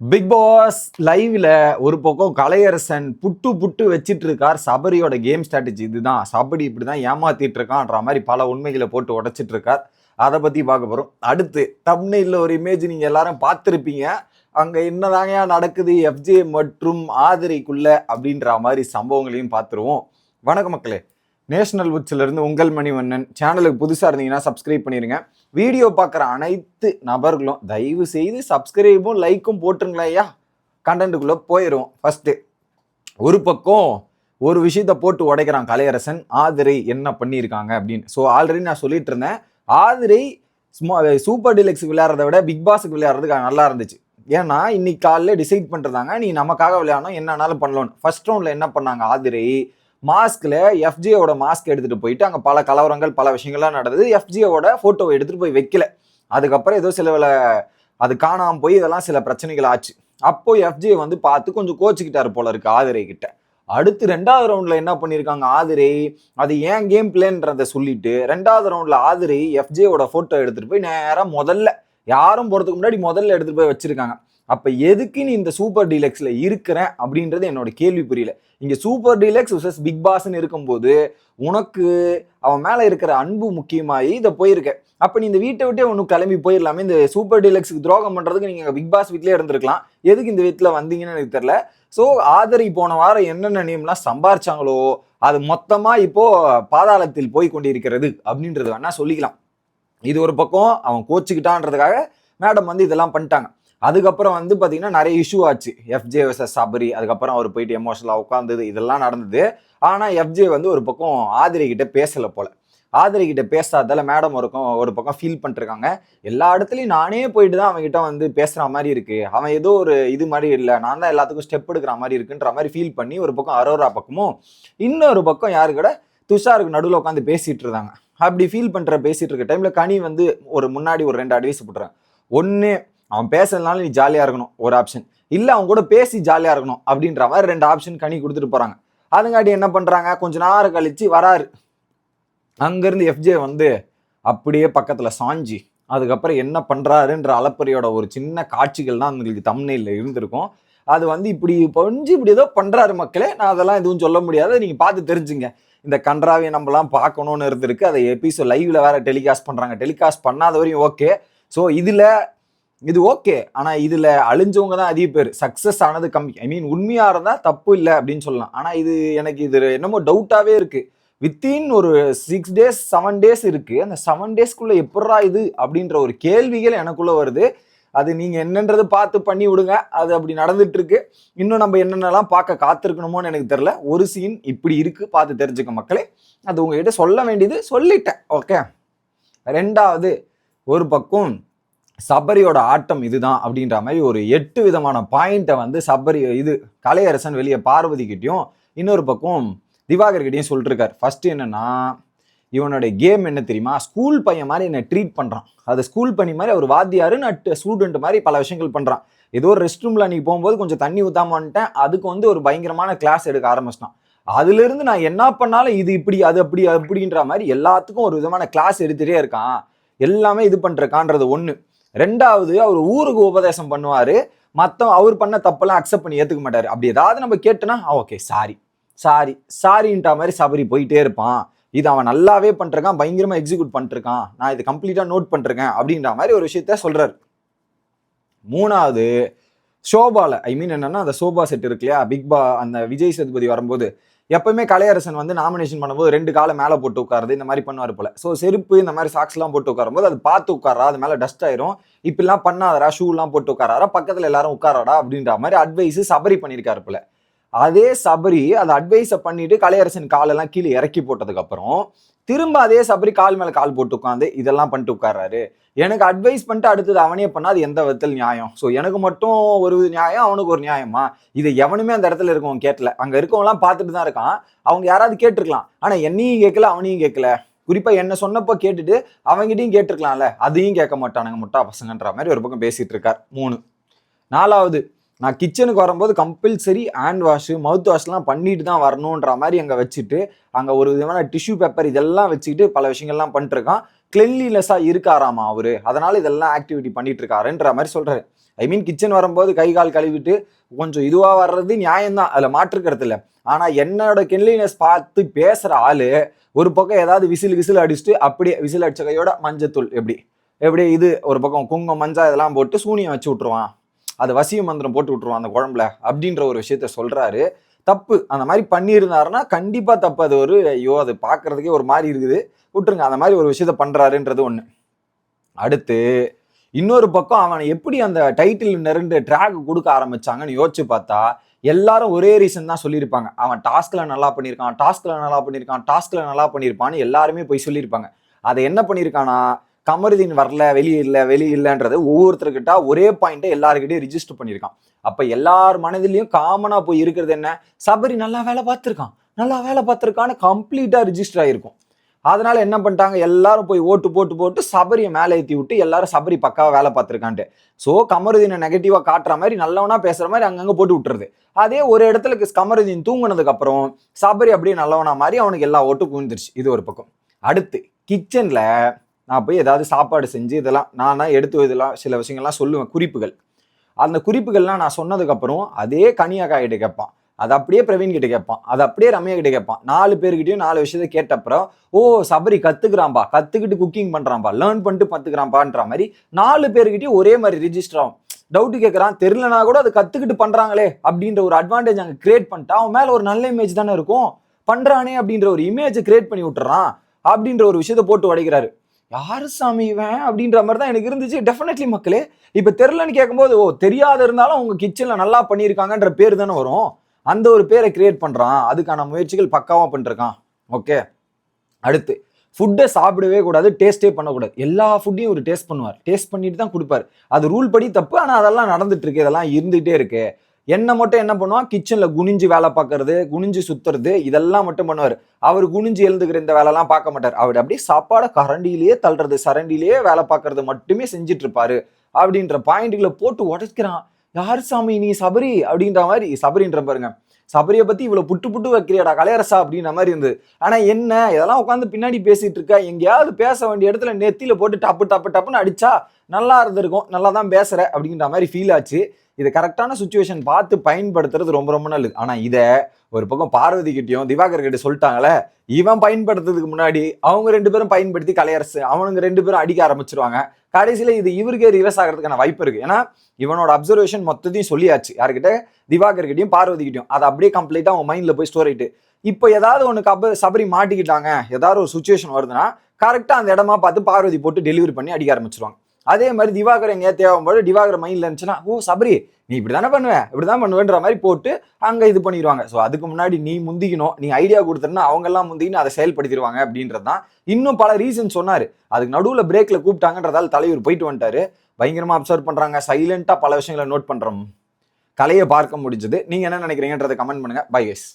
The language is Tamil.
பிக் பாஸ் லைவ்ல ஒரு பக்கம் கலையரசன் புட்டு புட்டு வச்சிட்டு இருக்கார் சபரியோட கேம் ஸ்ட்ராட்டஜி இதுதான். சபரி இப்படிதான் ஏமாத்திட்டு இருக்கான்ற மாதிரி பல உண்மைகளை போட்டு உடைச்சிட்டு இருக்கார் அதை பத்தி பார்க்க போறோம். அடுத்து தமிழ்ல ஒரு இமேஜ் நீங்க எல்லாரும் பார்த்துருப்பீங்க. அங்க என்னதாங்க நடக்குது? எஃப்ஜே மற்றும் ஆதிரைக்குள்ள அப்படின்ற மாதிரி சம்பவங்களையும் பார்த்துருவோம். வணக்கம் மக்களே. நேஷனல் உட்ஸ்ல இருந்து உங்கள் மணிவண்ணன். சேனலுக்கு புதுசாக இருந்தீங்கன்னா சப்ஸ்கிரைப் பண்ணிடுங்க வீடியோ பார்க்குற அனைத்து நபர்களும் தயவு செய்து சப்ஸ்கிரைபும் லைக்கும் போட்டுருங்களா ஐயா. கண்டென்ட்டுக்குள்ளே போயிடும் ஃபஸ்ட்டு ஒரு பக்கம் ஒரு விஷயத்த போட்டு உடைக்கிறான் கலையரசன். ஆதிரை என்ன பண்ணியிருக்காங்க அப்படின்னு. ஸோ ஆல்ரெடி நான் சொல்லிட்டு இருந்தேன். ஆதிரை சும்மா சூப்பர் டிலக்ஸ் விளையாடுறத விட பிக் பாஸுக்கு விளையாடுறதுக்கு நல்லா இருந்துச்சு. ஏன்னா இன்னைக்கு காலையில் டிசைட் பண்ணுறதாங்க நீ நமக்காக விளையாடணும் என்னன்னாலும் பண்ணலாம் ஃபர்ஸ்ட் ரவுண்டில் என்ன பண்ணாங்க ஆதிரை? மாஸ்க்ல எஃப்ஜிஓட மாஸ்க் எடுத்துட்டு போயிட்டு அங்கே பல கலவரங்கள் பல விஷயங்கள்லாம் நடந்தது. எஃப்ஜிஓட ஃபோட்டோவை எடுத்துட்டு போய் வைக்கல. அதுக்கப்புறம் ஏதோ சில அது காணாமல் போய் இதெல்லாம் சில பிரச்சனைகள் ஆச்சு. அப்போ எஃப்ஜி வந்து பார்த்து கொஞ்சம் கோச்சுக்கிட்டாரு போல இருக்கு ஆதிரை கிட்ட. அடுத்து ரெண்டாவது ரவுண்ட்ல என்ன பண்ணியிருக்காங்க ஆதிரை அது ஏன் கேம் பிளேன்றத சொல்லிட்டு ரெண்டாவது ரவுண்ட்ல ஆதிரை எஃப்ஜேவோட போட்டோ எடுத்துட்டு போய் நேராக முதல்ல யாரும் போறதுக்கு முன்னாடி முதல்ல எடுத்துட்டு போய் வச்சிருக்காங்க. அப்போ எதுக்கு நீ இந்த சூப்பர் டீலக்ஸில் இருக்கிற அப்படின்றது என்னோட கேள்வி புரியல. இங்கே சூப்பர் டீலக்ஸ் விசஸ் பிக் பாஸ்ன்னு இருக்கும்போது உனக்கு அவன் மேலே இருக்கிற அன்பு முக்கியமாகி இதை போயிருக்க. அப்போ நீ இந்த வீட்டை விட்டே ஒன்று கிளம்பி போயிடலாமே இந்த சூப்பர் டீலக்ஸுக்கு துரோகம் பண்ணுறதுக்கு நீங்கள் பிக் பாஸ் வீட்லேயே இருந்திருக்கலாம். எதுக்கு இந்த வீட்டில் வந்தீங்கன்னு எனக்கு தெரில ஸோ ஆதரி போன வாரம் என்னென்ன நேம்லாம் சம்பாரிச்சாங்களோ அது மொத்தமாக இப்போ பாதாளத்தில் போய் கொண்டிருக்கிறது அப்படின்றது வேணால் சொல்லிக்கலாம். இது ஒரு பக்கம் அவன் கோச்சுக்கிட்டான்றதுக்காக மேடம் வந்து இதெல்லாம் பண்ணிட்டாங்க. அதுக்கப்புறம் வந்து பார்த்தீங்கன்னா நிறைய இஷ்யூ ஆச்சு. எஃப்ஜே வர்சஸ் சபரி அதுக்கப்புறம் அவர் போயிட்டு எமோஷனலாக உட்காந்தது இதெல்லாம் நடந்தது. ஆனால் எஃப்ஜே வந்து ஒரு பக்கம் ஆதிரிகிட்ட பேசலை போல. ஆதிரை கிட்ட பேசாதால மேடம் ஒரு ஒரு பக்கம் ஃபீல் பண்ணிருக்காங்க. எல்லா இடத்துலையும் நானே போயிட்டு தான் அவங்ககிட்ட வந்து பேசுகிற மாதிரி இருக்கு. அவன் ஏதோ ஒரு இது மாதிரி இல்லை. நான் தான் எல்லாத்துக்கும் ஸ்டெப் எடுக்கிற மாதிரி இருக்குன்ற மாதிரி ஃபீல் பண்ணி ஒரு பக்கம் அரோரா பக்கமும் இன்னொரு பக்கம் யாரு கூட? துஷாருக்கு நடுவில் உட்காந்து பேசிகிட்டு இருந்தாங்க. அப்படி ஃபீல் பண்ணுற பேசிகிட்டு இருக்க டைமில் கனி வந்து ஒரு முன்னாடி ஒரு ரெண்டு அட்வைஸ் போட்டுறேன் ஒன்று அவன் பேசலனாலும் நீ ஜாலியாக இருக்கணும் ஒரு ஆப்ஷன் இல்லை அவங்க கூட பேசி ஜாலியாக இருக்கணும் அப்படின்ற மாதிரி ரெண்டு ஆப்ஷன் கனி கொடுத்துட்டு போகிறாங்க அதுங்காட்டி என்ன பண்ணுறாங்க கொஞ்ச நேரம் கழிச்சு வராரு. அங்கேருந்து எஃப்ஜே வந்து அப்படியே பக்கத்தில் சாஞ்சி அதுக்கப்புறம் என்ன பண்ணுறாருன்ற அலப்பறையோட ஒரு சின்ன காட்சிகள் தான் உங்களுக்கு தமிழ்நில இருந்திருக்கும். அது வந்து இப்படி கொஞ்சம் இப்படி ஏதோ பண்ணுறாரு மக்களே. நான் அதெல்லாம் எதுவும் சொல்ல முடியாது. நீங்கள் பார்த்து தெரிஞ்சுங்க. இந்த கன்றாவியை நம்மலாம் பார்க்கணும்னு இருந்திருக்கு. அதை எபிசோட் லைவ்ல வேற டெலிகாஸ்ட் பண்ணுறாங்க டெலிகாஸ்ட் பண்ணாத வரையும் ஓகே ஸோ இதில் இது ஓகே. ஆனால் இதில் அழிஞ்சவங்க தான் அதிக பேர். சக்ஸஸ் ஆனது கம்மி. ஐ மீன் உண்மையாக இருந்தால் தப்பு இல்லை அப்படின்னு சொல்லலாம். ஆனால் இது எனக்கு இது என்னமோ டவுட்டாகவே இருக்குது வித்தின் ஒரு சிக்ஸ் டேஸ் செவன் டேஸ் இருக்குது அந்த செவன் டேஸ்க்குள்ளே எப்பட்றா இது அப்படின்ற ஒரு கேள்விகள் எனக்குள்ளே வருது. அது நீங்கள் என்னன்றது பார்த்து பண்ணி விடுங்க. அது அப்படி நடந்துட்டுருக்கு. இன்னும் நம்ம என்னென்னலாம் பார்க்க காத்திருக்கணுமோன்னு எனக்கு தெரில ஒரு சீன் இப்படி இருக்குது பார்த்து தெரிஞ்சுக்க மக்களே. அது உங்ககிட்ட சொல்ல வேண்டியது சொல்லிட்டேன். ஓகே ரெண்டாவது ஒரு பக்கம் சபரியோட ஆட்டம் இதுதான் அப்படின்ற மாதிரி ஒரு எட்டு விதமான பாயிண்ட்டை வந்து சபரி இது கலையரசன் வெளியே பார்வதிக்கிட்டையும் இன்னொரு பக்கம் திவாகர் சொல்லிட்டுருக்கார் ஃபஸ்ட்டு என்னென்னா இவனுடைய கேம் என்ன தெரியுமா? ஸ்கூல் பையன் மாதிரி என்னை ட்ரீட் பண்ணுறான் அது ஸ்கூல் பண்ணி மாதிரி அவர் வாத்தியார் நான் ஸ்டூடெண்ட் மாதிரி பல விஷயங்கள் பண்ணுறான் ஏதோ ஒரு ரெஸ்ட் ரூமில் அன்றைக்கி போகும்போது கொஞ்சம் தண்ணி ஊற்றாம வந்துட்டேன். அதுக்கு வந்து ஒரு பயங்கரமான கிளாஸ் எடுக்க ஆரம்பிச்சிட்டான். அதுலேருந்து நான் என்ன பண்ணாலும் இது இப்படி அது அப்படி அப்படின்ற மாதிரி எல்லாத்துக்கும் ஒரு விதமான கிளாஸ் எடுத்துகிட்டே இருக்கான். எல்லாமே இது பண்ணுறக்கான்றது ஒன்று ரெண்டாவது அவர் ஊருக்கு உபதேசம் பண்ணுவார். மற்ற அவர் பண்ண தப்பெல்லாம் அக்செப்ட் பண்ணி ஏற்றுக்க மாட்டார். அப்படி ஏதாவது நம்ம கேட்டோன்னா ஓகே சாரி சாரி சாரின்ட்டா மாதிரி சபரி போயிட்டே இருப்பான். இது அவன் நல்லாவே பண்ணிருக்கான் பயங்கரமாக எக்ஸிக்யூட் பண்ணிருக்கான் நான் இது கம்ப்ளீட்டாக நோட் பண்ணிருக்கேன் அப்படின்ற மாதிரி ஒரு விஷயத்த சொல்கிறார் மூணாவது ஷோபாவில் ஐ மீன் என்னென்னா அந்த சோபா செட் இருக்கு இல்லையா? பிக் பா அந்த விஜய் சேதுபதி வரும்போது எப்பவுமே கலையரசன் வந்து நாமினேஷன் பண்ணும்போது ரெண்டு காலை மேலே போட்டு உட்காருது இந்த மாதிரி பண்ணுவார் போல. ஸோ செருப்பு இந்த மாதிரி சாக்ஸ்லாம் போட்டு உட்காரும்போது அது பார்த்து உட்காரா? அது மேலே டஸ்ட் ஆயிரும். இப்படிலாம் பண்ணாதரா ஷூலாம் போட்டு உட்காராரா பக்கத்தில் எல்லாரும் உட்காராடா அப்படின்ற மாதிரி அட்வைஸ் சபரி பண்ணியிருக்காரு போல. அதே சபரி அதை அட்வைஸை பண்ணிட்டு கலையரசன் காலெல்லாம் கீழே இறக்கி போட்டதுக்கு அப்புறம் திரும்ப அதே சபரி கால் மேல கால் போட்டு உட்காந்து இதெல்லாம் பண்ணிட்டு உட்கார்றாரு. எனக்கு அட்வைஸ் பண்ணிட்டு அடுத்தது அவனே பண்ணா அது எந்த விதத்தில் நியாயம்? ஸோ எனக்கு மட்டும் ஒரு நியாயம் அவனுக்கு ஒரு நியாயமா? இது எவனுமே அந்த இடத்துல இருக்கவன் கேட்கல. அங்க இருக்கவங்களாம் பார்த்துட்டு தான் இருக்கான். அவங்க யாராவது கேட்டிருக்கலாம். ஆனா என்னையும் கேட்கல அவனையும் கேட்கல. குறிப்பா என்ன சொன்னப்போ கேட்டுட்டு அவங்ககிட்டயும் கேட்டிருக்கலாம்ல. அதையும் கேட்க மாட்டானுங்க முட்டா பசங்கன்ற மாதிரி ஒரு பக்கம் பேசிட்டு இருக்கார். மூணு. நாலாவது நான் கிச்சனுக்கு வரும்போது கம்பல்சரி ஹேண்ட் வாஷ் மவுத் வாஷ்லாம் பண்ணிட்டு தான் வரணுன்ற மாதிரி அங்கே வச்சுட்டு அங்கே ஒரு விதமான டிஷ்யூ பேப்பர் இதெல்லாம் வச்சுக்கிட்டு பல விஷயங்கள்லாம் பண்ணிட்டுருக்கான். கிளென்லினஸாக இருக்காராமா அவர்? அதனால் இதெல்லாம் ஆக்டிவிட்டி பண்ணிட்டு இருக்காருன்ற மாதிரி சொல்கிறாரு ஐ மீன் கிச்சன் வரும்போது கை கால் கழுவிட்டு கொஞ்சம் இதுவாக வர்றது நியாயம்தான் அதில் மாற்றுக்கிறது இல்லை. ஆனால் என்னோட கிளென்லினஸ் பார்த்து பேசுகிற ஆள் ஒரு பக்கம் ஏதாவது விசில் விசில் அடிச்சுட்டு அப்படியே விசில் அடிச்ச கையோட மஞ்சத்தூள் எப்படி? எப்படி இது ஒரு பக்கம் குங்குமம் மஞ்சா இதெல்லாம் போட்டு சூனியம் வச்சு விட்ருவான் அது வசிய மந்திரம் போட்டு விட்டுருவான் அந்த குழம்புல அப்படின்ற ஒரு விஷயத்த சொல்கிறாரு தப்பு. அந்த மாதிரி பண்ணியிருந்தாருன்னா கண்டிப்பாக தப்பு. அது ஒரு ஐயோ அது பார்க்கறதுக்கே ஒரு மாதிரி இருக்குது. விட்டுருங்க. அந்த மாதிரி ஒரு விஷயத்த பண்ணுறாருன்றது ஒன்று அடுத்து இன்னொரு பக்கம் அவனை எப்படி அந்த டைட்டில் நெருண்டு ட்ராக் கொடுக்க ஆரம்பிச்சாங்கன்னு யோசிச்சு பார்த்தா எல்லாரும் ஒரே ரீசன் தான் சொல்லியிருப்பாங்க. அவன் டாஸ்க்ல நல்லா பண்ணியிருக்கான் டாஸ்க்ல நல்லா பண்ணியிருக்கான் டாஸ்க்ல நல்லா பண்ணியிருப்பான்னு எல்லாருமே போய் சொல்லியிருப்பாங்க. அதை என்ன பண்ணியிருக்கானா கமருதீன் வரல வெளியே இல்லை வெளியே இல்லைன்றது ஒவ்வொருத்தர்கிட்ட ஒரே பாயிண்ட்டை எல்லாருக்கிட்டையும் ரிஜிஸ்டர் பண்ணியிருக்கான். அப்போ எல்லார் மனதிலையும் காமனாக போய் இருக்கிறது என்ன? சபரி நல்லா வேலை பார்த்துருக்கான். நல்லா வேலை பார்த்துருக்கான்னு கம்ப்ளீட்டாக ரிஜிஸ்டர் ஆகிருக்கும் அதனால என்ன பண்ணிட்டாங்க? எல்லாரும் போய் ஓட்டு போட்டு போட்டு சபரியை மேலே ஏற்றி விட்டு எல்லாரும் சபரி பக்காவாக வேலை பார்த்துருக்கான்ட்டு. ஸோ கமருதீனை நெகட்டிவாக காட்டுற மாதிரி நல்லவனா பேசுகிற மாதிரி அங்கங்கே போட்டு விட்டுறது அதே ஒரு இடத்துல கமருதீன் தூங்கினதுக்கப்புறம் சபரி அப்படியே நல்லவனா மாதிரி அவனுக்கு எல்லா ஓட்டும் குவிந்துருச்சு. இது ஒரு பக்கம். அடுத்து கிச்சனில் நான் போய் ஏதாவது சாப்பாடு செஞ்சு இதெல்லாம் நான் தான் எடுத்து இதெல்லாம் சில விஷயங்கள்லாம் சொல்லுவேன் குறிப்புகள். அந்த குறிப்புகள்லாம் நான் சொன்னதுக்கப்புறம் அதே கனியாக்கா கிட்ட கேட்பான். அது அப்படியே பிரவீன் கிட்ட கேட்பான். அது அப்படியே ரம்யா கிட்ட கேட்பான். நாலு பேர்கிட்டயும் நாலு விஷயத்த கேட்டப்புறம் ஓ சபரி கத்துக்கிறான்பா கத்துக்கிட்டு குக்கிங் பண்றான்பா லேர்ன் பண்ணிட்டு பத்துக்கிறான்பான்ற மாதிரி நாலு பேர்கிட்டயும் ஒரே மாதிரி ரிஜிஸ்டர் ஆகும். டவுட்டு கேட்குறான் தெரிலனா கூட அது கத்துக்கிட்டு பண்றாங்களே அப்படின்ற ஒரு அட்வான்டேஜ் அங்கே கிரியேட் பண்ணிட்டா அவன் மேல ஒரு நல்ல இமேஜ் தானே இருக்கும். பண்றானே அப்படின்ற ஒரு இமேஜை கிரியேட் பண்ணி விட்டுறான். அப்படின்ற ஒரு விஷயத்த போட்டு உடைக்கிறாரு. யாரு சாமி இவன் அப்படின்ற மாதிரி தான் எனக்கு இருந்துச்சு. டெஃபினெட்லி மக்களே இப்போ தெரிலன்னு கேட்கும்போது ஓ தெரியாத இருந்தாலும் உங்கள் கிச்சனில் நல்லா பண்ணியிருக்காங்கன்ற பேர் தானே வரும். அந்த ஒரு பேரை கிரியேட் பண்ணுறான் அதுக்கான முயற்சிகள் பக்காவாக பண்ணிருக்கான். ஓகே அடுத்து ஃபுட்டை சாப்பிடவே கூடாது டேஸ்டே பண்ணக்கூடாது. எல்லா ஃபுட்டையும் ஒரு டேஸ்ட் பண்ணுவார். டேஸ்ட் பண்ணிட்டு தான் கொடுப்பாரு. அது ரூல் படி தப்பு ஆனால் அதெல்லாம் நடந்துட்டு இருக்கு. இதெல்லாம் இருந்துகிட்டே இருக்கு. என்ன மட்டும் என்ன பண்ணுவான்? கிச்சன்ல குனிஞ்சு வேலை பார்க்கறது குனிஞ்சு சுத்துறது இதெல்லாம் மட்டும் பண்ணுவார். அவர் குனிஞ்சு எழுந்துக்கிற இந்த வேலைலாம் பார்க்க மாட்டார். அவர் அப்படியே சாப்பாடை கரண்டிலேயே தள்ளுறது சரண்டிலேயே வேலை பார்க்கறது மட்டுமே செஞ்சுட்டு இருப்பாரு அப்படின்ற பாயிண்ட்களை போட்டு உடைக்கிறான். யார் சாமி நீ சபரி? அப்படின்ற மாதிரி சபரின்ற பாருங்க. சபரியை பத்தி இவ்வளவு புட்டு புட்டு வைக்கிறியாடா கலையரசா? அப்படின்ற மாதிரி இருந்தது. ஆனா என்ன இதெல்லாம் உட்காந்து பின்னாடி பேசிட்டு இருக்க எங்கேயாவது பேச வேண்டிய இடத்துல நெத்தியில போட்டு டப்பு டப்பு டப்புன்னு அடிச்சா நல்லா இருந்திருக்கும் நல்லா தான் பேசுற அப்படின்ற மாதிரி ஃபீல் ஆச்சு. இது கரெக்டான சுச்சுவேஷன் பார்த்து பயன்படுத்துறது ரொம்ப ரொம்ப நல்லது. ஆனால் இதை ஒரு பக்கம் பார்வதி கிட்டயும் திவாகர் கிட்ட சொல்லிட்டாங்களே இவன் பயன்படுத்துறதுக்கு முன்னாடி அவங்க ரெண்டு பேரும் பயன்படுத்தி கலையரசு அவனுங்க ரெண்டு பேரும் அடிக்க ஆரம்பிச்சிருவாங்க. கடைசியில் இது இவருக்கே ரிவர்ஸ் ஆகிறதுக்கான வாய்ப்பு இருக்கு. ஏன்னா இவனோட அப்சர்வேஷன் மொத்தத்தையும் சொல்லியாச்சு. யார்கிட்ட? திவாகர் கிட்டையும் பார்வதி கிட்டையும். அதை அப்படியே கம்ப்ளீட்டாக அவன் மைண்டில் போய் ஸ்டோர் ஆயிட்டு. இப்போ ஏதாவது ஒன்று கப சபரி மாட்டிக்கிட்டாங்க ஏதாவது ஒரு சுச்சுவேஷன் வருதுன்னா கரெக்டாக அந்த இடமா பார்த்து பார்வதி போட்டு டெலிவரி பண்ணி அடிக்க ஆரம்பிச்சிருவாங்க. அதே மாதிரி திவாகர் எங்கேயா தேவைப்படும் திவாகர் மைண்ட்ல இருந்துச்சுன்னா ஓ சபரி நீ இப்படி தானே பண்ணுவேன் இப்படி தான் பண்ணுவேன்ற மாதிரி போட்டு அங்கே இது பண்ணிடுவாங்க. ஸோ அதுக்கு முன்னாடி நீ முந்திக்கணும். நீ ஐடியா கொடுத்தனா அவங்க எல்லாம் முந்திக்கின்னு அதை செயல்படுத்திடுவாங்க. அப்படின்றது தான் இன்னும் பல ரீசன் சொன்னார். அதுக்கு நடுவில் பிரேக்கில் கூப்பிட்டாங்கன்றதால தலைவர் போயிட்டு வந்துட்டாரு. பயங்கரமாக அப்சர்வ் பண்ணுறாங்க சைலண்ட்டாக பல விஷயங்களை நோட் பண்ணுறோம் கலையை பார்க்க முடிஞ்சது. நீங்கள் என்ன நினைக்கிறீங்கன்றதை கமெண்ட் பண்ணுங்கள் பை எஸ்